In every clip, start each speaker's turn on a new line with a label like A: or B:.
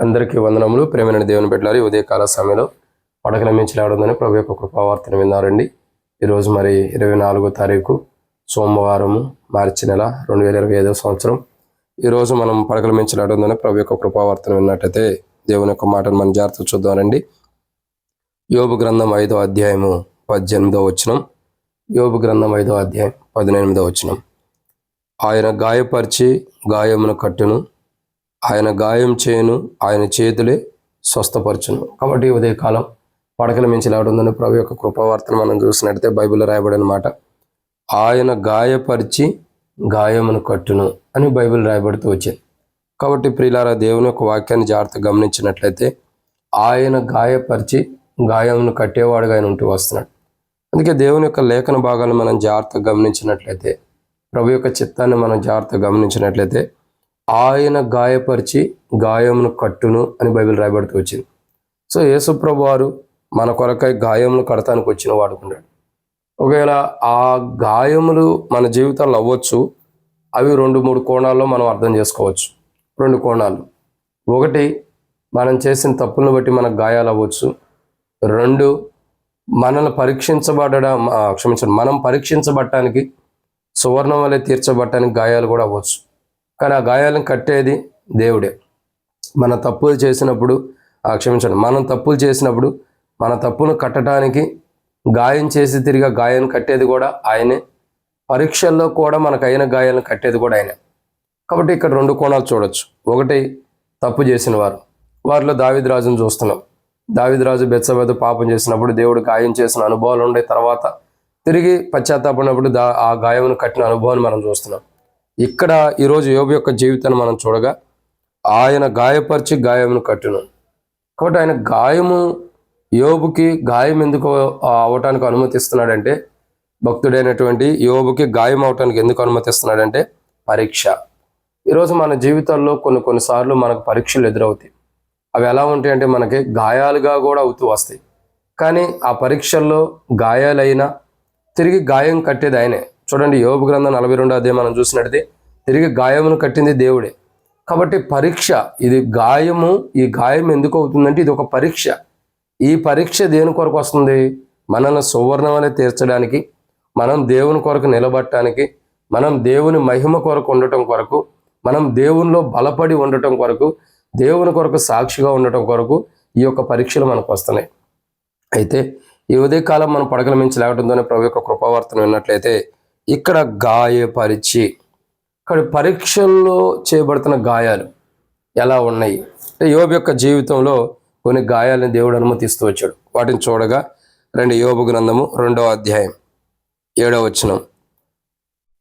A: అందరికీ వందనములు. ప్రేమైన దేవుని బిడ్డలారు ఉదయ ఉదయకాల సమయంలో పడకల మించి లేవడందని ప్రభు యొక్క కృపావార్తను విన్నారండి. ఈరోజు మరి ఇరవై నాలుగో తారీఖు సోమవారము మార్చి నెల రెండు వేల ఇరవై ఐదవ సంవత్సరం. ఈరోజు మనం పడకల మించి లేవడందని ప్రభు యొక్క కృపావార్తను విన్నట్టయితే దేవుని యొక్క మాటను మనం జాగ్రత్త చూద్దామండి. యోబు గ్రంథం ఐదో అధ్యాయము పద్దెనిమిదో వచనం. యోబు గ్రంథం ఐదో అధ్యాయం పదినెనిమిదో వచనం. ఆయన గాయపరిచి గాయమును కట్టును ఆయన గాయం చేయను ఆయన చేతులే స్వస్థపరచును. కాబట్టి ఉదయకాలం పడకల మించి లేవడం ప్రభు యొక్క కృపావార్తను మనం చూసినట్టయితే బైబిల్లో రాయబడిన మాట ఆయన గాయపరిచి గాయమును కట్టును అని బైబిల్ రాయబడుతూ వచ్చింది. కాబట్టి ప్రియులారా దేవుని యొక్క వాక్యాన్ని జాగ్రత్తగా గమనించినట్లయితే ఆయన గాయపరిచి గాయమును కట్టేవాడుగా ఆయన ఉంటూ వస్తున్నాడు. అందుకే దేవుని యొక్క లేఖన భాగాలను మనం జాగ్రత్తగా గమనించినట్లయితే ప్రభు యొక్క చిత్తాన్ని మనం జాగ్రత్తగా గమనించినట్లయితే ఆయన గాయపరిచి గాయమును కట్టును అని బైబిల్ రాయబడుతూ వచ్చింది. సో యేసుప్రభు వారు మన కొరకై గాయములు కడతానికి వచ్చిన వాడుకున్నాడు ఒకవేళ ఆ గాయములు మన జీవితాల్లో అవ్వచ్చు అవి రెండు మూడు కోణాల్లో మనం అర్థం చేసుకోవచ్చు. రెండు కోణాలు. ఒకటి మనం చేసిన తప్పులను బట్టి మనకు గాయాలు అవ్వచ్చు. రెండు మనల్ని పరీక్షించబడడం క్షమించండి మనం పరీక్షించబడటానికి సువర్ణం వలె తీర్చబడటానికి గాయాలు కూడా అవ్వచ్చు. కానీ ఆ గాయాలను కట్టేది దేవుడే. మన తప్పులు చేసినప్పుడు ఆ, క్షమించండి మనం తప్పులు చేసినప్పుడు మన తప్పును కట్టడానికి గాయం చేసి తిరిగి ఆ గాయాన్ని కట్టేది కూడా ఆయనే. పరీక్షల్లో కూడా మనకు అయిన గాయాలను కట్టేది కూడా ఆయనే. కాబట్టి ఇక్కడ రెండు కోణాలు చూడొచ్చు. ఒకటి తప్పు చేసిన వారు. వారిలో దావిద్రాజును చూస్తున్నాం. దావిద్రాజు బెచ్చబెద్ద పాపం చేసినప్పుడు దేవుడు గాయం చేసిన అనుభవాలు ఉండే తర్వాత తిరిగి పశ్చాత్తాపడినప్పుడు దా ఆ గాయమును కట్టిన అనుభవాన్ని మనం చూస్తున్నాం. ఇక్కడ ఈరోజు యోబు యొక్క జీవితాన్ని మనం చూడగా ఆయన గాయపరిచి గాయమును కట్టును. కాబట్టి ఆయన గాయము యోబుకి గాయం ఎందుకు అవటానికి అనుమతిస్తున్నాడంటే భక్తుడైనటువంటి యోబుకి గాయం అవటానికి ఎందుకు అనుమతిస్తున్నాడంటే పరీక్ష. ఈరోజు మన జీవితాల్లో కొన్ని కొన్నిసార్లు మనకు పరీక్షలు ఎదురవుతాయి. అవి ఎలా ఉంటాయి అంటే మనకి గాయాలుగా కూడా అవుతూ వస్తాయి. కానీ ఆ పరీక్షల్లో గాయాలైనా తిరిగి గాయం కట్టేది ఆయనే. చూడండి యోగ గ్రంథం నలభై రెండో అదే మనం చూసినట్టయితే తిరిగి గాయమును కట్టింది దేవుడే. కాబట్టి పరీక్ష ఇది గాయము ఈ గాయం ఎందుకు అవుతుందంటే ఇది ఒక పరీక్ష. ఈ పరీక్ష దేని కొరకు వస్తుంది? మనల్ని సువర్ణం తీర్చడానికి మనం దేవుని కొరకు నిలబట్టడానికి మనం దేవుని మహిమ కొరకు ఉండటం కొరకు మనం దేవునిలో బలపడి ఉండటం కొరకు దేవుని కొరకు సాక్షిగా ఉండటం కొరకు ఈ యొక్క పరీక్షలు మనకు వస్తున్నాయి. అయితే ఈ ఉదయకాలం మనం పడగల మించి లేవడంతోనే ప్రభు యొక్క కృపావర్తన విన్నట్లయితే ఇక్కడ గాయపరిచి ఇక్కడ పరీక్షల్లో చేయబడుతున్న గాయాలు ఎలా ఉన్నాయి? అంటే యోబు యొక్క జీవితంలో కొన్ని గాయాలను దేవుడు అనుమతిస్తూ వచ్చాడు. వాటిని చూడగా రెండు యోబు గ్రంథము రెండవ అధ్యాయం ఏడవ వచనం.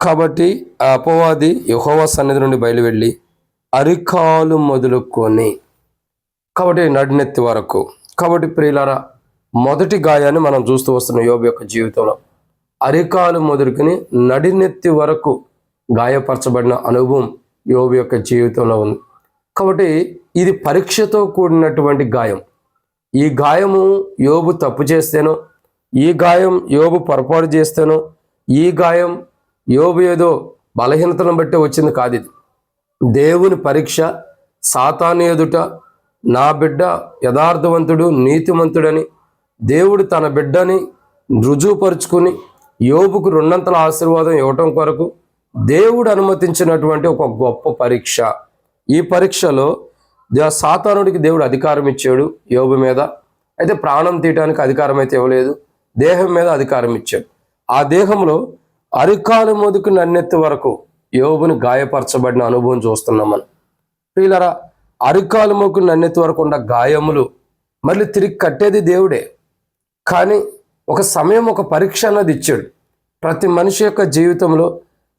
A: కాబట్టి ఆ అపవాది యహోవ సన్నిధి నుండి బయలువెళ్ళి అరికాలు మొదలుకొని కాబట్టి నడినెత్తి వరకు. కాబట్టి ప్రియులారా మొదటి గాయాన్ని మనం చూస్తూ వస్తున్నాం యోబు యొక్క జీవితంలో అరికాలు మొదలుకొని నడినెత్తి వరకు గాయపరచబడిన అనుభవం యోగు యొక్క జీవితంలో ఉంది. కాబట్టి ఇది పరీక్షతో కూడినటువంటి గాయం. ఈ గాయము యోబు తప్పు చేస్తేనో ఈ గాయం యోబు పొరపాటు చేస్తేనో ఈ గాయం యోబు ఏదో బలహీనతను బట్టి వచ్చింది కాదు ఇది. దేవుని పరీక్ష సాతాను ఎదుట నా బిడ్డ యథార్థవంతుడు నీతిమంతుడని దేవుడు తన బిడ్డని రుజువుపరుచుకుని యోబుకు రెండంతల ఆశీర్వాదం ఇవ్వటం కొరకు దేవుడు అనుమతించినటువంటి ఒక గొప్ప పరీక్ష. ఈ పరీక్షలో సాతానుడికి దేవుడు అధికారం ఇచ్చాడు యోబు మీద. అయితే ప్రాణం తీయటానికి అధికారం అయితే ఇవ్వలేదు. దేహం మీద అధికారం ఇచ్చాడు. ఆ దేహంలో అరికాలు మొదుకు నన్నెత్తి వరకు యోబుని గాయపరచబడిన అనుభవం చూస్తున్నాం మనం. ప్రియులరా అరికాలు మొక్కు నన్నెత్తి వరకు ఉన్న గాయములు మళ్ళీ తిరిగి కట్టేది దేవుడే. కానీ ఒక సమయం ఒక పరీక్ష అన్నది ఇచ్చాడు. ప్రతి మనిషి యొక్క జీవితంలో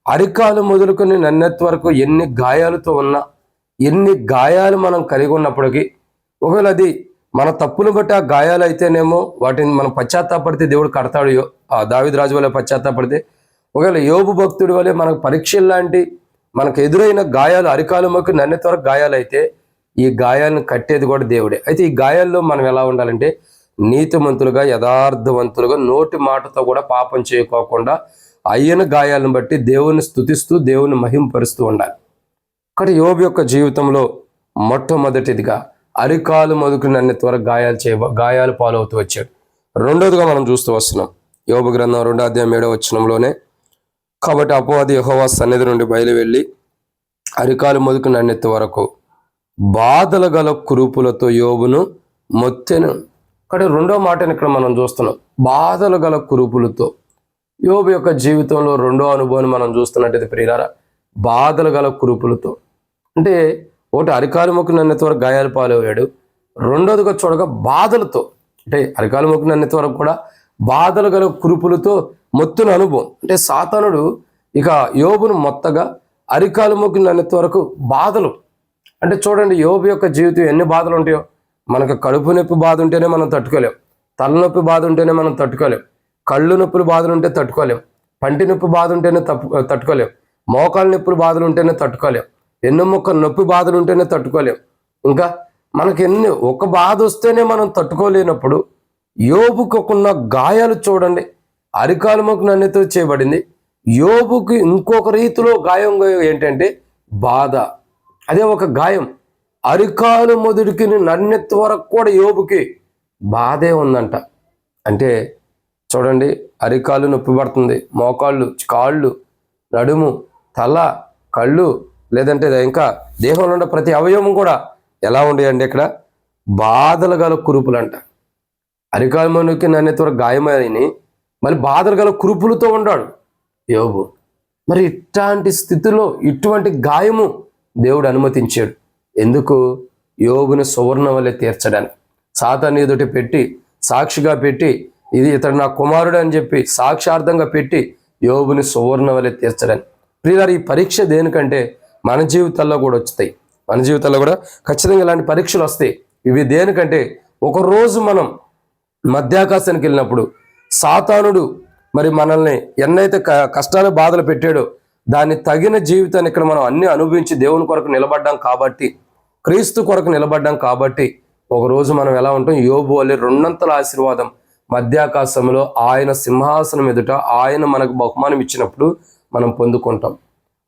A: అరికాలు మొదలుకొని నన్నెత్ వరకు ఎన్ని గాయాలతో ఉన్నా ఎన్ని గాయాలు మనం కలిగి ఉన్నప్పటికీ ఒకవేళ అది మన తప్పును బట్టి ఆ గాయాలు అయితేనేమో వాటిని మనం పశ్చాత్తాపడితే దేవుడు కడతాడు యో- ఆ దావిద్రాజు వల్ల పశ్చాత్తాపడితే ఒకవేళ యోగు భక్తుడి వల్లే మనకు పరీక్షలు లాంటి మనకు ఎదురైన గాయాలు అరికాలు మొక్కి నన్నెత్ వరకు అయితే ఈ గాయాలను కట్టేది కూడా దేవుడే. అయితే ఈ గాయాల్లో మనం ఎలా ఉండాలంటే నీతిమంతులుగా యథార్థవంతులుగా నోటి మాటతో కూడా పాపం చేయకోకుండా అయ్యన గాయాలను బట్టి దేవుని స్తుతిస్తూ దేవుని మహింపరుస్తూ ఉండాలి. ఇక్కడ యోబు యొక్క జీవితంలో మొట్టమొదటిదిగా అరికాలు మొదలుకుని అన్ని త్వర గాయాలు చేయ గాయాలు పాలవుతూ వచ్చాడు. రెండోదిగా మనం చూస్తూ వస్తున్నాం. యోగ గ్రంథం రెండో అధ్యాయం ఏడో వచ్చినంలోనే కాబట్టి అపవాది యహోవా సన్నిధి నుండి బయలు వెళ్ళి అరికాలు మొదలుకుని అన్నెత్తి వరకు బాధలు గల కురుపులతో యోబును మొత్తెను కానీ రెండో మాటని ఇక్కడ మనం చూస్తున్నాం. బాధలు గల కురుపులతో. యోబు యొక్క జీవితంలో రెండో అనుభవాన్ని మనం చూస్తున్నట్టయితే ప్రియులారా బాధలు గల కురుపులతో. అంటే ఒకటి అరికాలు మొక్కు వరకు గాయాలు పాలయ్యాడు. రెండోదిగా చూడగా బాధలతో. అంటే అరికాలు మొక్కు నన్నెత్తి వరకు కూడా బాధలు గల కురుపులతో మొత్తున అనుభవం. అంటే సాతానుడు ఇక యోబును మొత్తగా అరికాలు మొక్కు వరకు బాధలు. అంటే చూడండి యోబు యొక్క జీవితం ఎన్ని బాధలు ఉంటాయో. మనకు కడుపు నొప్పి బాధ ఉంటేనే మనం తట్టుకోలేం. తలనొప్పి బాధ ఉంటేనే మనం తట్టుకోలేం. కళ్ళు నొప్పులు బాధలు ఉంటే తట్టుకోలేం. పంటి నొప్పి బాధ ఉంటేనే తప్పు తట్టుకోలేం. మోకాలు నొప్పులు బాధలు ఉంటేనే తట్టుకోలేం. ఎన్నెముక్క నొప్పి బాధలు ఉంటేనే తట్టుకోలేం. ఇంకా మనకి ఎన్ని ఒక బాధ వస్తేనే మనం తట్టుకోలేనప్పుడు యోబుకున్న గాయాలు చూడండి. అరికాలు నన్నెతో చేయబడింది. యోబుకి ఇంకొక రీతిలో గాయం ఏంటంటే బాధ. అదే ఒక గాయం. అరికాలు మొదటికి నన్నెత్తి వరకు కూడా యోబుకి బాధే ఉందంట. అంటే చూడండి అరికాలు నొప్పి పడుతుంది. మోకాళ్ళు కాళ్ళు నడుము తల కళ్ళు లేదంటే ఇంకా దేహంలో ఉన్న ప్రతి అవయవం కూడా ఎలా ఉండేయండి ఇక్కడ? బాధలు గల కురుపులంట. అరికాలు మనుకి నన్నెత్తి వరకు గాయమైని మళ్ళీ బాధలు గల కురుపులతో ఉన్నాడు యోబు. మరి ఇట్లాంటి స్థితిలో ఇటువంటి గాయము దేవుడు అనుమతించాడు. ఎందుకు? యోబుని సువర్ణ వల్లే తీర్చడానికి. సాతాన్ని ఎదుటి పెట్టి సాక్షిగా పెట్టి ఇది ఇతడు నా కుమారుడు అని చెప్పి సాక్షార్థంగా పెట్టి యోబుని సువర్ణ వల్లే తీర్చడానికి. ప్రియులారు ఈ పరీక్ష దేనికంటే మన జీవితాల్లో కూడా వచ్చుతాయి మన జీవితాల్లో కూడా ఖచ్చితంగా ఇలాంటి పరీక్షలు వస్తాయి. ఇవి దేనికంటే ఒకరోజు మనం మధ్యాకాశానికి వెళ్ళినప్పుడు సాతానుడు మరి మనల్ని ఎన్నైతే క- కష్టాలు బాధలు పెట్టాడో దాన్ని తగిన జీవితాన్ని ఇక్కడ మనం అన్ని అనుభవించి దేవుని కొరకు నిలబడ్డాం కాబట్టి క్రీస్తు కొరకు నిలబడ్డాం కాబట్టి ఒక రోజు మనం ఎలా ఉంటాం? యోబు అల్లి రెండంతల ఆశీర్వాదం మధ్యాకాశంలో ఆయన సింహాసనం ఎదుట ఆయన మనకు బహుమానం ఇచ్చినప్పుడు మనం పొందుకుంటాం.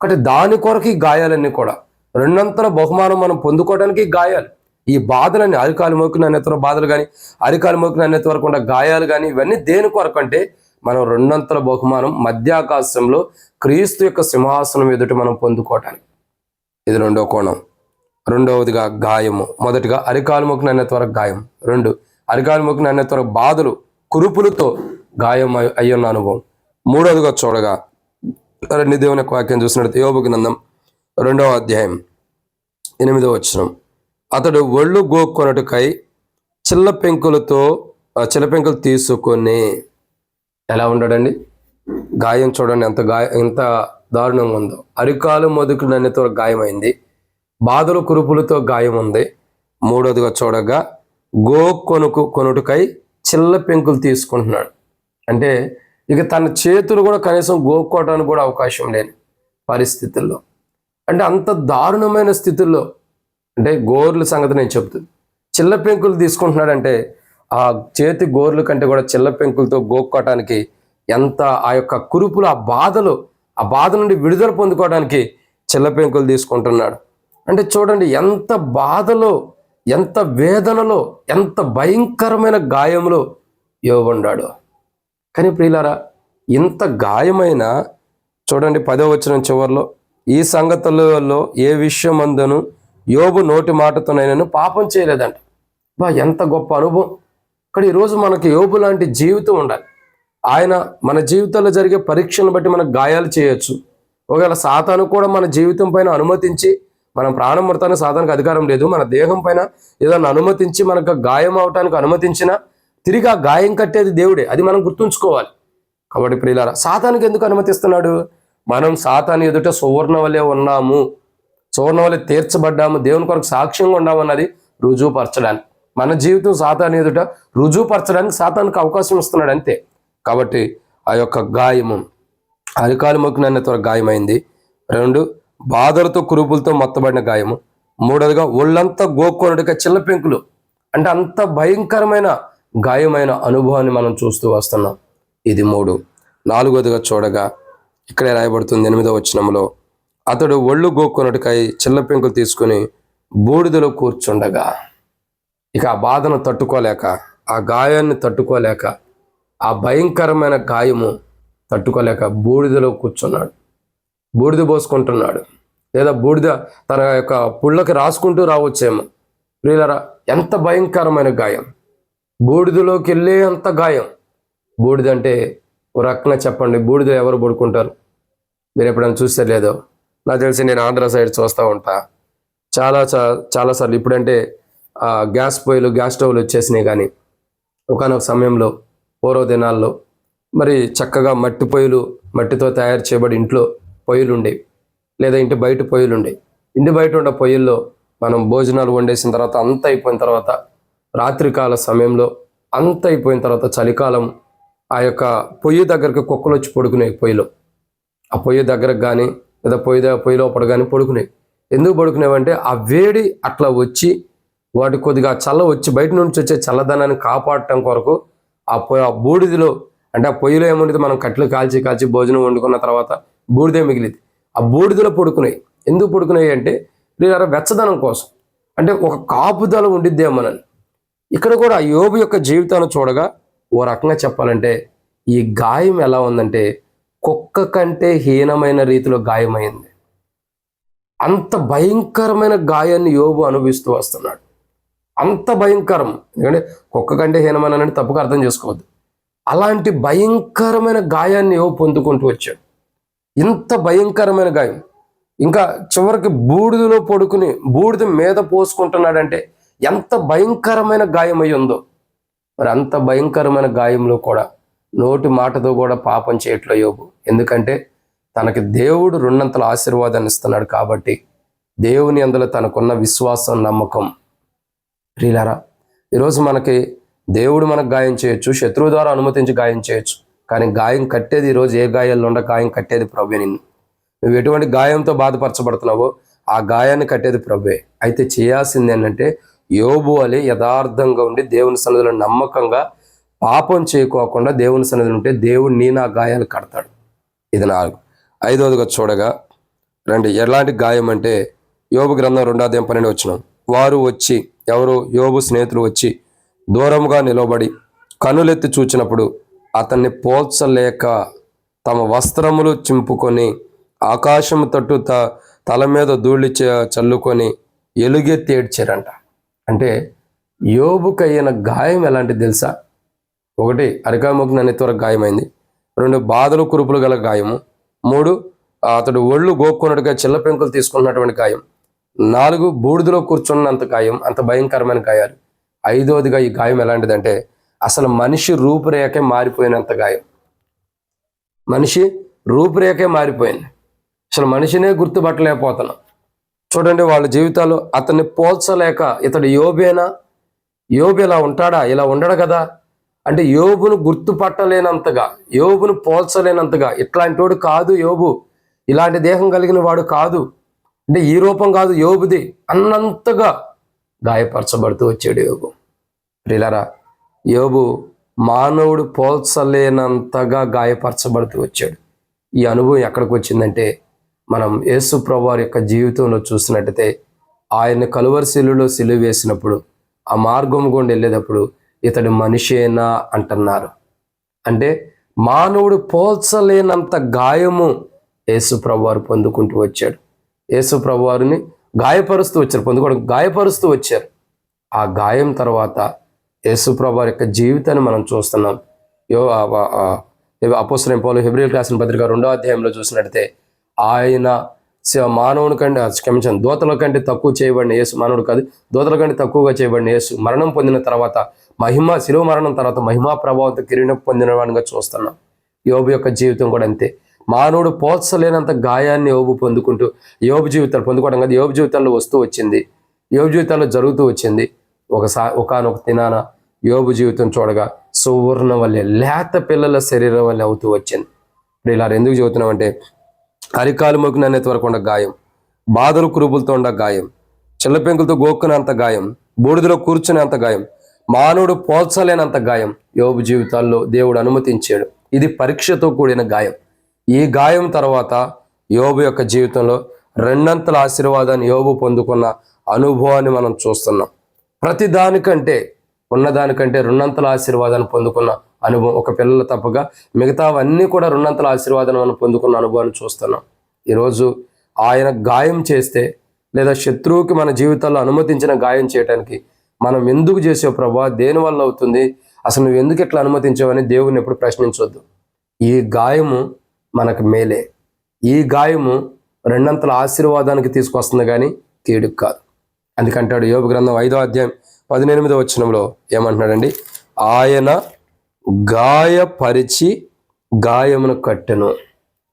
A: ఒకటి దాని కొరకు ఈ గాయాలన్నీ కూడా రెండంతల బహుమానం మనం పొందుకోవడానికి గాయాలు. ఈ బాధలన్నీ అరికాలు మోకిన అన్నిత బాధలు కానీ అరికాలు మోకిన అన్నిత వరకు ఉన్న గాయాలు కానీ ఇవన్నీ దేని కొరకు అంటే మనం రెండంతల బహుమానం మధ్యాకాశంలో క్రీస్తు యొక్క సింహాసనం ఎదుట మనం పొందుకోవటానికి. ఇది రెండో కోణం. రెండవదిగా గాయము. మొదటిగా అరికాలు మొక్కిన అన్నిత వరకు గాయం. రెండు అరికాలు మొక్కిన అన్నిత వరకు బాధలు కురుపులతో గాయం అయ్యున్న అనుభవం మూడవదిగా చూడగా రెండు దేవుని యొక్క వాక్యం చూసినట్టు యోగ గ్రంథం రెండవ అధ్యాయం ఎనిమిదవ వచనం. అతడు ఒళ్ళు గోక్కొనటుకై చిల్ల పెంకులతో చిల్ల పెంకులు తీసుకొని ఎలా ఉండడండి? గాయం చూడండి ఎంత గాయ ఎంత దారుణంగా ఉందో. అరికాలు మొదటి నన్నెతో గాయమైంది. బాధలు కురుపులతో గాయం ఉంది మూడోదిగా చూడగా గో కొనుకు కొనుటకై చిల్ల పెంకులు తీసుకుంటున్నాడు. అంటే ఇక తన చేతులు కూడా కనీసం గోక్కోవడానికి కూడా అవకాశం లేని పరిస్థితుల్లో. అంటే అంత దారుణమైన స్థితుల్లో అంటే గోర్ల సంగతి నేను చెప్తుంది చిల్ల పెంకులు తీసుకుంటున్నాడంటే ఆ చేతి గోర్ల కంటే కూడా చిల్ల పెంకులతో గోక్కోవటానికి ఎంత ఆ యొక్క కురుపులు ఆ బాధలు ఆ బాధ నుండి విడుదల పొందుకోవడానికి చిల్ల పెంకులు తీసుకుంటున్నాడు. అంటే చూడండి ఎంత బాధలో ఎంత వేదనలో ఎంత భయంకరమైన గాయంలో యోగుండాడు కానీ ప్రియులారా ఇంత గాయమైన చూడండి పదో వచ్చిన చివరిలో ఈ సంగతులలో ఏ విషయం అందను యోబు నోటి మాటతోనైనాను పాపం చేయలేదంట. బా ఎంత గొప్ప అనుభవం. ఇక్కడ ఈరోజు మనకి యోబు లాంటి జీవితం ఉండాలి. ఆయన మన జీవితంలో జరిగే పరీక్షను బట్టి మనకు గాయాలు చేయొచ్చు. ఒకవేళ సాతాను కూడా మన జీవితం పైన అనుమతించి మనం ప్రాణం మృతానికి సాతానికి అధికారం లేదు. మన దేహం పైన ఏదైనా అనుమతించి మనకు గాయం అవటానికి అనుమతించినా తిరిగి ఆ గాయం కట్టేది దేవుడే. అది మనం గుర్తుంచుకోవాలి. కాబట్టి ప్రియులారా సాతానికి ఎందుకు అనుమతిస్తున్నాడు? మనం సాతాన్ని ఎదుట సువర్ణ వలె ఉన్నాము. సువర్ణ వలె తీర్చబడ్డాము. దేవుని కొరకు సాక్ష్యంగా ఉన్నామన్నది రుజువుపరచడానికి. మన జీవితం సాతాన్ని ఎదుట రుజువుపరచడానికి సాతానికి అవకాశం ఇస్తున్నాడు అంతే. కాబట్టి ఆ యొక్క గాయము అరికాలు మొక్కిన త్వర గాయమైంది. రెండు బాధలతో కురుపులతో మొత్తబడిన గాయము. మూడవదిగా ఒళ్ళంతా గోక్కొనుడిగా చిల్ల పెంకులు. అంటే అంత భయంకరమైన గాయమైన అనుభవాన్ని మనం చూస్తూ వస్తున్నాం. ఇది మూడు. నాలుగోదిగా చూడగా ఇక్కడే రాయబడుతుంది ఎనిమిదో వచనంలో అతడు ఒళ్ళు గోక్కొనుడికై చిల్ల పెంకులు తీసుకుని బూడిదలో కూర్చుండగా ఇక ఆ బాధను తట్టుకోలేక ఆ గాయాన్ని తట్టుకోలేక ఆ భయంకరమైన గాయము తట్టుకోలేక బూడిదలో కూర్చున్నాడు. బూడిద పోసుకుంటున్నాడు. లేదా బూడిద తన యొక్క పుళ్ళకి రాసుకుంటూ రావచ్చేమో. ప్రియులరా ఎంత భయంకరమైన గాయం. బూడిదలోకి వెళ్ళే అంత గాయం. బూడిద అంటే ఓ రకంగా చెప్పండి బూడిద ఎవరు పడుకుంటారు? మీరు ఎప్పుడైనా చూస్తే లేదో. నాకు తెలిసి నేను ఆంధ్ర సైడ్ చూస్తూ ఉంటా. చాలా చా- చాలాసార్లు ఇప్పుడంటే గ్యాస్ పొయ్యిలు గ్యాస్ స్టవ్లు వచ్చేసినాయి కానీ ఒకనొక సమయంలో పూర్వ దినాల్లో మరి చక్కగా మట్టి పొయ్యిలు మట్టితో తయారు చేయబడి ఇంట్లో పొయ్యిలు ఉండేవి లేదా ఇంటి బయట పొయ్యిలు ఉండేవి ఇంటి బయట ఉన్న పొయ్యిల్లో మనం భోజనాలు వండేసిన తర్వాత అంత అయిపోయిన తర్వాత రాత్రికాల సమయంలో అంత అయిపోయిన తర్వాత చలికాలం ఆ యొక్క పొయ్యి దగ్గరకు కుక్కలు వచ్చి పడుకునేవి పొయ్యిలో. ఆ పొయ్యి దగ్గరకు కానీ లేదా పొయ్యి దగ్గర పొయ్యి లోపల కానీ పడుకునేవి. ఎందుకు పడుకునేవంటే ఆ వేడి అట్లా వచ్చి వాటి కొద్దిగా చల్ల వచ్చి బయట నుంచి వచ్చే చల్లదనాన్ని కాపాడటం కొరకు ఆ పొయ్యి ఆ బూడిదిలో అంటే ఆ పొయ్యిలో ఏముండేది? మనం కట్లు కాల్చి కాల్చి భోజనం వండుకున్న తర్వాత బూడిదే మిగిలింది. ఆ బూడిదలో పడుకున్నాయి ఎందుకు పడుకున్నాయి అంటే వీళ్ళ వెచ్చదనం కోసం. అంటే ఒక కాపుదల ఉండిద్దేమోనని ఇక్కడ కూడా యోబు యొక్క జీవితాన్ని చూడగా ఓ రకంగా చెప్పాలంటే ఈ గాయం ఎలా ఉందంటే కుక్క కంటే హీనమైన రీతిలో గాయమైంది. అంత భయంకరమైన గాయాన్ని యోబు అనుభవిస్తూ వస్తున్నాడు. అంత భయంకరం. ఎందుకంటే కుక్క కంటే హీనమైన అంటే తప్పుగా అర్థం చేసుకోవద్దు. అలాంటి భయంకరమైన గాయాన్ని యోబు పొందుకుంటూ వచ్చాడు. ఇంత భయంకరమైన గాయం. ఇంకా చివరికి బూడిదలో పడుకుని బూడిద మీద పోసుకుంటున్నాడంటే ఎంత భయంకరమైన గాయం అయి ఉందో. మరి అంత భయంకరమైన గాయంలో కూడా నోటి మాటతో కూడా పాపం చేయట్లో యోబు. ఎందుకంటే తనకి దేవుడు రెండంతల ఆశీర్వాదాన్ని ఇస్తున్నాడు కాబట్టి దేవుని అందులో తనకున్న విశ్వాసం నమ్మకం. ప్రియులారా ఈరోజు మనకి దేవుడు మనకు గాయం చేయొచ్చు శత్రువు ద్వారా అనుమతించి గాయం చేయొచ్చు. కానీ గాయం కట్టేది ఈరోజు ఏ గాయాల్లో ఉండ గాయం కట్టేది ప్రభు నిన్ను. నువ్వు ఎటువంటి గాయంతో బాధపరచబడుతున్నావో ఆ గాయాన్ని కట్టేది ప్రభే అయితే చేయాల్సింది ఏంటంటే యోబు అలే యథార్థంగా ఉండి దేవుని సన్నిధిలో నమ్మకంగా పాపం చేయకోకుండా దేవుని సన్నిధిలో ఉంటే దేవుడు నీ నా గాయాలు కడతాడు. ఇది నాలుగు. ఐదవదిగా చూడగా రండి ఎలాంటి గాయం అంటే యోబు గ్రంథం రెండాధ్యాయం పన్నెండు వచ్చిన. వారు వచ్చి ఎవరు? యోబు స్నేహితులు వచ్చి దూరంగా నిలబడి కనులెత్తి చూచినప్పుడు అతన్ని పోల్చలేక తమ వస్త్రములు చింపుకొని ఆకాశము తట్టు త తల మీద ధూళి చల్లుకొని ఎలుగెత్తి ఏడ్చారంట అంటే యోబుకయ్యిన గాయం ఎలాంటిది తెలుసా? ఒకటి అరికాముఖ త్వరగా గాయమైంది. రెండు బాధలు కురుపులు గల గాయము. మూడు అతడు ఒళ్ళు గోక్కున్నట్టుగా చిల్ల పెంకులు తీసుకున్నటువంటి గాయం. నాలుగు బూడిదలో కూర్చున్నంత గాయం అంత భయంకరమైన గాయాలు. ఐదవదిగా ఈ గాయం ఎలాంటిదంటే అసలు మనిషి రూపురేఖే మారిపోయినంత గాయం. మనిషి రూపురేఖే మారిపోయింది. అసలు మనిషినే గుర్తుపట్టలేకపోతున్నాం. చూడండి వాళ్ళ జీవితాలు అతన్ని పోల్చలేక ఇతడు యోబేనా? యోబు ఇలా ఉంటాడా? ఇలా ఉండడు కదా. అంటే యోబును గుర్తుపట్టలేనంతగా యోబును పోల్చలేనంతగా ఇట్లాంటి కాదు యోబు. ఇలాంటి దేహం కలిగిన వాడు కాదు. అంటే ఈ రూపం కాదు యోబుది అన్నంతగా గాయపరచబడుతూ వచ్చాడు యోగు ప్రిలరా యోబు మానవుడు పోల్చలేనంతగా గాయపరచబడుతూ వచ్చాడు. ఈ అనుభవం ఎక్కడికి వచ్చిందంటే మనం యేసు ప్రభువారి యొక్క జీవితంలో చూసినట్టయితే ఆయన కలువరిశిలులో సిలువ వేసినప్పుడు ఆ మార్గం గుండా వెళ్ళేటప్పుడు ఇతడు మనిషేనా అంటున్నారు. అంటే మానవుడు పోల్చలేనంత గాయము యేసు ప్రభువారు పొందుకుంటూ వచ్చాడు. యేసు ప్రభువారిని గాయపరుస్తూ వచ్చారు పొందుకోవడం గాయపరుస్తూ వచ్చారు. ఆ గాయం తర్వాత యేసు యొక్క జీవితాన్ని మనం చూస్తున్నాం. యో అపోసరం పోలు హెబ్రియల్ రాసిన పత్రిక రెండో అధ్యాయంలో చూసినట్టయితే ఆయన మానవుని కంటే క్షమించాను దోతల కంటే తక్కువ చేయబడిన యేసు మానవుడు కాదు. దోతల కంటే తక్కువగా చేయబడిన యేసు మరణం పొందిన తర్వాత మహిమ శిలువ మరణం తర్వాత మహిమా ప్రభావంతో కిరీటం పొందిన వాడిగా చూస్తున్నాం. యోబు యొక్క జీవితం కూడా అంతే. మానవుడు పోల్చలేనంత గాయాన్ని యోబు పొందుకుంటూ యోబు జీవితాలు పొందుకోవడం కాదు. యోబు జీవితాల్లో వస్తూ వచ్చింది. యోబు జీవితాల్లో జరుగుతూ వచ్చింది. ఒకసా ఒకనొక దినాన యోబు జీవితం చూడగా సువర్ణ వల్లే లేత పిల్లల శరీరం వల్లే అవుతూ వచ్చింది. ఇప్పుడు ఇలా ఎందుకు చెబుతున్నామంటే అరికాలు మొక్కినంత వరకు ఉండ గాయం బాధలు కురుపులతో ఉన్న గాయం చిల్లపెంకులతో గోక్కునంత గాయం బూడిదలో కూర్చునేంత గాయం మానవుడు పోల్చలేనంత గాయం యోబు జీవితాల్లో దేవుడు అనుమతించాడు. ఇది పరీక్షతో కూడిన గాయం. ఈ గాయం తర్వాత యోబు యొక్క జీవితంలో రెండంతల ఆశీర్వాదాన్ని యోబు పొందుకున్న అనుభవాన్ని మనం చూస్తున్నాం. ప్రతి దానికంటే ఉన్నదానికంటే రెండంతల ఆశీర్వాదాన్ని పొందుకున్న అనుభవం ఒక పిల్లలు తప్పగా మిగతావన్నీ కూడా రెండంతల ఆశీర్వాదం మనం పొందుకున్న అనుభవాన్ని చూస్తున్నాం. ఈరోజు ఆయన గాయం చేస్తే లేదా శత్రువుకి మన జీవితాల్లో అనుమతించిన గాయం చేయడానికి మనం ఎందుకు చేసావు ప్రభా దేనివల్ల అవుతుంది? అసలు నువ్వు ఎందుకు ఇట్లా అనుమతించావని దేవుని ఎప్పుడు ప్రశ్నించవద్దు ఈ గాయము మనకు మేలే. ఈ గాయము రెండంతల ఆశీర్వాదానికి తీసుకొస్తుంది కానీ కీడుకు కాదు. అందుకంటాడు యోగ గ్రంథం ఐదో అధ్యాయం పదినెనిమిదో వచ్చినంలో ఏమంటున్నాడండి? ఆయన గాయపరిచి గాయమును కట్టెను.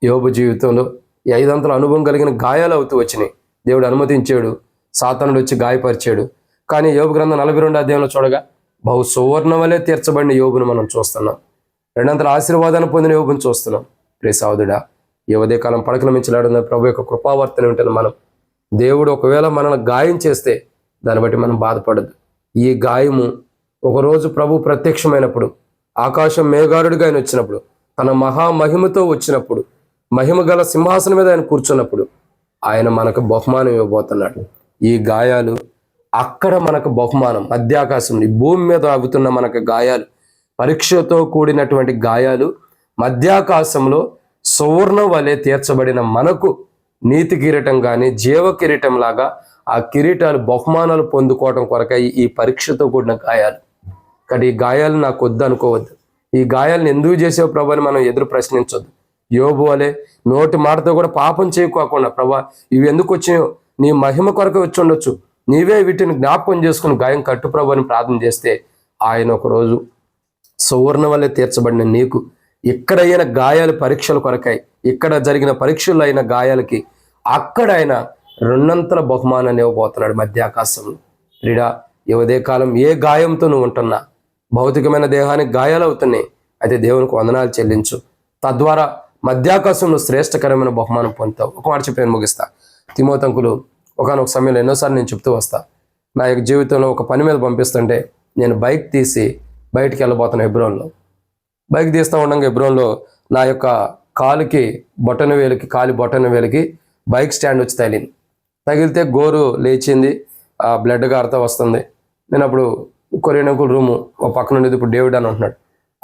A: యోబు జీవితంలో ఈ ఐదంతల అనుభవం కలిగిన గాయాలు అవుతూ వచ్చినాయి. దేవుడు అనుమతించాడు సాతనుడు వచ్చి గాయపరిచాడు. కానీ యోగ గ్రంథం నలభై రెండు అధ్యాయంలో చూడగా బహు సువర్ణ వలె తీర్చబడిన యోగును మనం చూస్తున్నాం. రెండంతల ఆశీర్వాదాన్ని పొందిన యోగును చూస్తున్నాం. ప్రే సావుదుడా ఈ ఉదయకాలం పడకల మించలాడున్న ప్రభు యొక్క కృపావర్తన ఉంటుంది మనం దేవుడు ఒకవేళ మనల్ని గాయం చేస్తే దాన్ని బట్టి మనం బాధపడదు ఈ గాయము ఒకరోజు ప్రభు ప్రత్యక్షమైనప్పుడు ఆకాశం మేఘారుడిగా ఆయన వచ్చినప్పుడు తన మహామహిమతో వచ్చినప్పుడు మహిమ గల సింహాసనం మీద ఆయన కూర్చున్నప్పుడు ఆయన మనకు బహుమానం ఇవ్వబోతున్నాడు. ఈ గాయాలు అక్కడ మనకు బహుమానం మధ్యాకాశం ఈ భూమి మీద అవుతున్న మనకు గాయాలు పరీక్షతో కూడినటువంటి గాయాలు మధ్యాకాశంలో సువర్ణం వలె తీర్చబడిన మనకు నీతి కిరీటం కానీ జీవ కిరీటం లాగా ఆ కిరీటాలు బహుమానాలు పొందుకోవడం కొరకై ఈ పరీక్షతో కూడిన గాయాలు. కానీ ఈ గాయాలు నాకు వద్దు అనుకోవద్దు. ఈ గాయాలను ఎందుకు చేసావు ప్రభు అని మనం ఎదురు ప్రశ్నించొద్దు. యోబు అలే నోటి మాటతో కూడా పాపం చేయకోకుండా ప్రభా ఇవి ఎందుకు వచ్చినాయో నీ మహిమ కొరకు వచ్చి ఉండొచ్చు. నీవే వీటిని జ్ఞాపకం చేసుకుని గాయం కట్టు ప్రభు అని ప్రార్థన చేస్తే ఆయన ఒకరోజు సువర్ణ వల్లే తీర్చబడిన నీకు ఎక్కడైనా గాయాలు పరీక్షల కొరకాయి ఇక్కడ జరిగిన పరీక్షల్లో అయిన గాయాలకి అక్కడ ఆయన రెండంతల బహుమానాన్ని ఇవ్వబోతున్నాడు మధ్య ఆకాశంలో క్రీడా యువదే కాలం ఏ గాయంతో నువ్వు ఉంటున్నా భౌతికమైన దేహానికి గాయాలు అవుతున్నాయి అయితే దేవునికి వందనాలు చెల్లించు. తద్వారా మధ్యాకాశంలో శ్రేష్టకరమైన బహుమానం పొందుతావు. ఒక మాట చెప్పి నేను ముగిస్తా. తిమోతంకులు ఒకనొక సమయంలో ఎన్నోసార్లు నేను చెప్తూ వస్తా. నా యొక్క జీవితంలో ఒక పని మీద పంపిస్తుంటే నేను బైక్ తీసి బయటికి వెళ్ళబోతాను హెబ్రోన్లో. బైక్ తీస్తూ ఉండగా హెబ్రోన్లో నా యొక్క కాలుకి బొటన వేలికి కాలి బొటన వేలికి బైక్ స్టాండ్ వచ్చి తగిలింది. తగిలితే గోరు లేచింది ఆ బ్లడ్ గారుతా వస్తుంది. నేను అప్పుడు కొరియన్ అంకుల్ రూము ఒక పక్కన ఉండేది ఇప్పుడు డేవిడ్ అని అంటున్నాడు.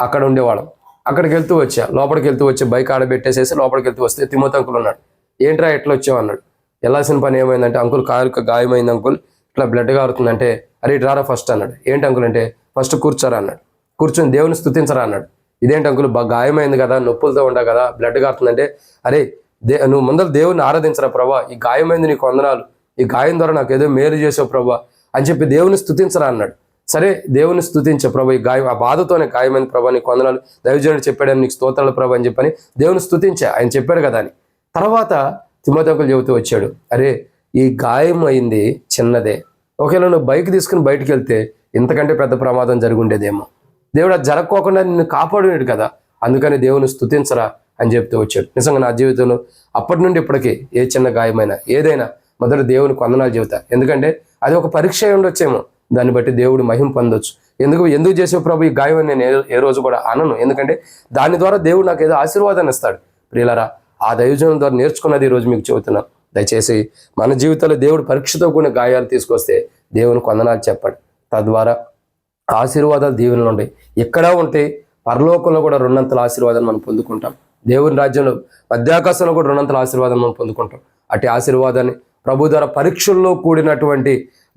A: అక్కడ ఉండేవాళ్ళం. అక్కడికి వెళ్తూ వచ్చా. లోపలికి వెళ్తూ వచ్చి బైక్ ఆడబెట్టేసేసి లోపలికి వెళ్తూ వస్తే తిమ్మతి అంకుల్ ఉన్నాడు. ఏంట్రా ఎట్లా వచ్చావు? అన్నాడు. వెళ్ళాల్సిన పని ఏమైందంటే అంకుల్ కాలుకి గాయమైంది అంకుల్. ఇట్లా బ్లడ్ కారుతుందంటే అరే ఇటు రారా ఫస్ట్ అన్నాడు. ఏంటి అంకుల్? అంటే ఫస్ట్ కూర్చోరా అన్నాడు. కూర్చొని దేవుని స్తుతించరా అన్నాడు. ఇదేంటి అంకుల్? బాగా గాయమైంది కదా నొప్పులతో ఉండా కదా బ్లడ్ కారుతుందంటే అరే దే నువ్వు ముందర దేవుని ఆరాధించరా ప్రభా ఈ గాయమైంది నీకు వందనాలు ఈ గాయం ద్వారా నాకు ఏదో మేలు చేసావు ప్రభా అని చెప్పి దేవుని స్థుతించరా అన్నాడు. సరే దేవుని స్థుతించే ప్రభా ఈ గాయం ఆ బాధతోనే గాయమైన ప్రభా నీకు వందనాలు. దైవజనుడు చెప్పాడని నీకు స్తోత్రాలు ప్రభా అని చెప్పని దేవుని స్థుతించే ఆయన చెప్పాడు కదా అని. తర్వాత తిమ్మతకులు చెబుతూ వచ్చాడు అరే ఈ గాయం అయింది చిన్నదే. ఒకవేళ నువ్వు బైక్ తీసుకుని బయటికి వెళ్తే ఇంతకంటే పెద్ద ప్రమాదం జరుగుండేదేమో దేవుడు అది జరగకోకుండా నిన్ను కాపాడినాడు కదా. అందుకని దేవుని స్థుతించరా అని చెప్తూ వచ్చాడు. నిజంగా నా జీవితంలో అప్పటి నుండి ఇప్పటికీ ఏ చిన్న గాయమైనా ఏదైనా మొదట దేవునికి వందనాలు చెబుతా. ఎందుకంటే అది ఒక పరీక్ష ఉండొచ్చేమో. దాన్ని బట్టి దేవుడు మహిం పొందొచ్చు. ఎందుకు ఎందుకు చేసే ప్రభు ఈ గాయం నేను ఏ- రోజు కూడా అనను. ఎందుకంటే దాని ద్వారా దేవుడు నాకు ఏదో ఆశీర్వాదాన్ని ఇస్తాడు. ప్రియులరా ఆ దైవజనం ద్వారా నేర్చుకున్నది ఈరోజు రోజు మీకు చెబుతున్నా దయచేసి మన జీవితంలో దేవుడు పరీక్షతో కూడిన గాయాలు తీసుకొస్తే దేవునికి వందనాలు చెప్పండి. తద్వారా ఆశీర్వాదాలు దీవెనలు ఉంటాయి ఎక్కడా ఉంటే పరలోకంలో కూడా రెండంతల ఆశీర్వాదాన్ని మనం పొందుకుంటాం. దేవుని రాజ్యంలో మధ్యాకాశంలో కూడా రెండంతల ఆశీర్వాదం మనం పొందుకుంటాం. అటు ఆశీర్వాదాన్ని ప్రభు ద్వారా పరీక్షల్లో కూడినటువంటి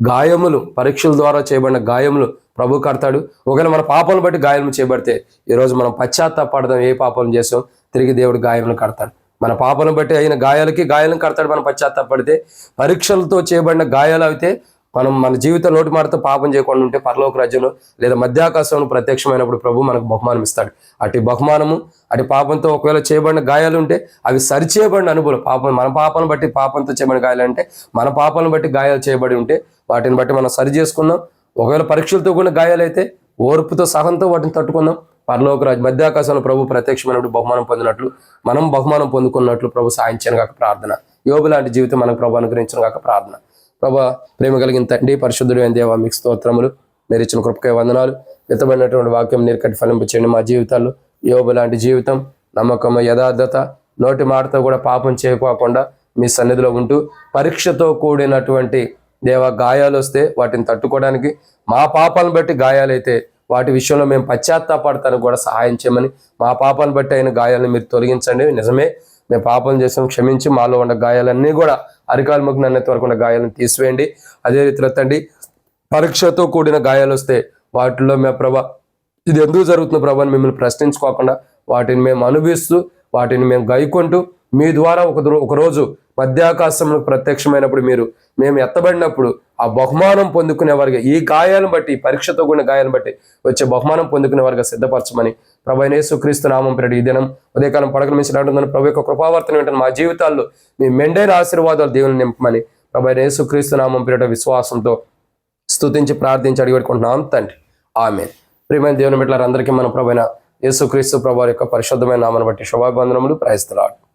A: గాయములు పరీక్షల ద్వారా చేయబడిన గాయములు ప్రభు కడతాడు. ఒకవేళ మన పాపాలను బట్టి గాయములు చేయబడితే ఈరోజు మనం పశ్చాత్తాపడదాం ఏ పాపం చేసాం తిరిగి దేవుడు గాయములు కడతాడు. మన పాపను బట్టి అయిన గాయాలకి గాయాలను కడతాడు మనం పశ్చాత్తాపడితే పరీక్షలతో చేయబడిన గాయాలు అయితే మనం మన జీవితం నోటి మాటతో పాపం చేయకుండా ఉంటే పరలోక రాజ్యంలో లేదా మధ్యాకాశంలో ప్రత్యక్షమైనప్పుడు ప్రభు మనకు బహుమానం ఇస్తాడు. అటు బహుమానము అటు పాపంతో ఒకవేళ చేయబడిన గాయాలు ఉంటే అవి సరిచేయబడిన అనుభవం. పాపం మన పాపను బట్టి పాపంతో చేయబడిన గాయాలు అంటే మన పాపాలను బట్టి గాయాలు చేయబడి ఉంటే వాటిని బట్టి మనం సరి చేసుకుందాం ఒకవేళ పరీక్షలతో కూడిన గాయాలైతే ఓర్పుతో సహంతో వాటిని తట్టుకుందాం పరలోక రాజు మధ్యాకాశంలో ప్రభు ప్రత్యక్షమైనప్పుడు బహుమానం పొందినట్లు మనం బహుమానం పొందుకున్నట్లు ప్రభు సాయించిన కాక ప్రార్థన. యోగు లాంటి జీవితం మనకు ప్రభు అనుగ్రహించను కాక ప్రార్థన. ప్రభా ప్రేమ కలిగిన తండ్రి పరిశుద్ధుడు దేవా మీకు స్తోత్రములు. మీరు ఇచ్చిన కృపకై వందనాలు. విత్తబడినటువంటి వాక్యం నీరు కట్టి ఫలింపు చేయండి మా జీవితాల్లో. యోబు లాంటి జీవితం నమ్మకం యథార్థత నోటి మాటతో కూడా పాపం చేయకోకుండా మీ సన్నిధిలో ఉంటూ పరీక్షతో కూడినటువంటి దేవ గాయాలు వస్తే వాటిని తట్టుకోవడానికి మా పాపాలను బట్టి గాయాలైతే వాటి విషయంలో మేము పశ్చాత్తాపడతానికి కూడా సహాయం చేయమని మా పాపాలను బట్టి అయిన గాయాలను మీరు తొలగించండి. నిజమే మేము పాపం చేసాం క్షమించి మాలో ఉన్న గాయాలన్నీ కూడా అరికాలు ముగ్గు నాణ్యత వరకు ఉన్న గాయాలను తీసివేయండి. అదే రీతిలో తండ్రి పరీక్షతో కూడిన గాయాలు వస్తే వాటిలో మేము ప్రభా ఇది ఎందుకు జరుగుతుంది ప్రభా అని మిమ్మల్ని ప్రశ్నించుకోకుండా వాటిని మేము అనుభవిస్తూ వాటిని మేము గైకొంటూ మీ ద్వారా ఒక ఒకరోజు మధ్యాకాశంలో ప్రత్యక్షమైనప్పుడు మీరు మేము ఎత్తబడినప్పుడు ఆ బహుమానం పొందుకునే వారికి ఈ గాయాలను బట్టి పరీక్షతో కూడిన గాయాలను బట్టి వచ్చే బహుమానం పొందుకునే వారిగా సిద్ధపరచమని ప్రభు యేసుక్రీస్తు నామం పెరడు ఈ దినం ఉదయకాలం పడకల మించి రావడం ప్రభు యొక్క కృపావర్తన వెంటనే మా జీవితాల్లో మీ మెండైన ఆశీర్వాదాలు దేవుని నింపమని ప్రభు యేసుక్రీస్తు నామం పేరిట విశ్వాసంతో స్తుతించి ప్రార్థించి అడిగి పెట్టుకుంటున్నాం తండ్రి. ఆమె ప్రియమైన దేవుని బిడ్డలందరికీ మన ప్రభైన యేసుక్రీస్తు ప్రభు యొక్క పరిశుద్ధమైన నామను బట్టి శుభాబంధనములు ప్రయత్నాలు